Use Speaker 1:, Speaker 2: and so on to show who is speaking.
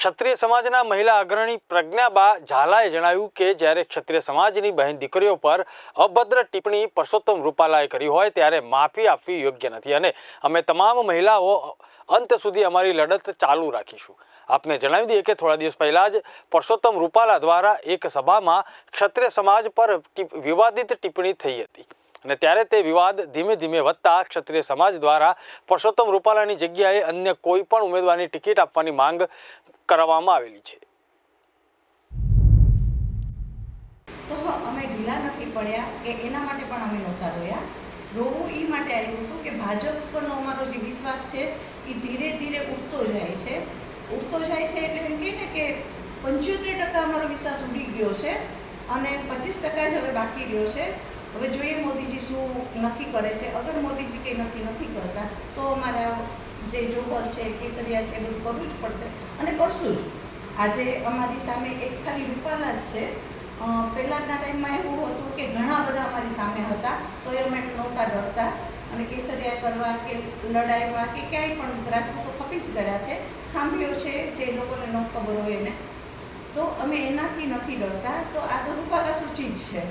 Speaker 1: ક્ષત્રિય સમાજના મહિલા અગ્રણી પ્રજ્ઞાબા ઝાલાએ જણાવ્યું કે જ્યારે ક્ષત્રિય સમાજની બહેન દીકરીઓ પર અભદ્ર ટિપ્પણી પરસોત્તમ રૂપાલાએ કરી હોય ત્યારે માફી આપવી યોગ્ય નથી અને અમે તમામ મહિલાઓ અંત સુધી અમારી લડત ચાલુ રાખીશું. આપને જણાવી દઈએ કે થોડા દિવસ પહેલા જ પરસોત્તમ રૂપાલા દ્વારા એક સભામાં ક્ષત્રિય સમાજ પર વિવાદિત ટિપ્પણી થઈ હતી અને ત્યારે તે વિવાદ ધીમે ધીમે વધતા ક્ષત્રિય સમાજ દ્વારા પરસોત્તમ રૂપાલાની જગ્યાએ અન્ય કોઈ પણ ઉમેદવારની ટિકિટ આપવાની માંગ કરવામાં આવેલી છે.
Speaker 2: તો અમે ઢીલા નથી પડ્યા કે એના માટે પણ અમે નહોતા રોયા. રોવું એ માટે આવ્યું હતું કે ભાજપ પરનો અમારો જે વિશ્વાસ છે એ ધીરે ધીરે ઉઠતો જાય છે. ઉઠતો જાય છે એટલે એમ કહીએ ને કે પંચોતેર ટકા અમારો વિશ્વાસ ઉડી ગયો છે અને પચીસ ટકા જ હવે બાકી રહ્યો છે. હવે જોઈએ શું નક્કી કરે છે? અગર મોદીજી કંઈ નક્કી નથી કરતા, તો અમારા જે જોહર છે, કેસરિયા છે, એ બધું કરવું જ પડશે અને કરશું જ. આજે અમારી સામે એક ખાલી રૂપાલા જ છે. પહેલાંના ટાઈમમાં એવું હતું કે ઘણા બધા અમારી સામે હતા, તો એ અમે નહોતા ડરતા. અને કેસરિયા કરવા કે લડાઈમાં કે ક્યાંય પણ રાજપૂતો ખપી જ કર્યા છે ખાંભીઓ છે, જે લોકોને ન ખબર હોય એને. તો અમે એનાથી નથી ડરતા. તો આ તો રૂપાલા સૂચિત છે.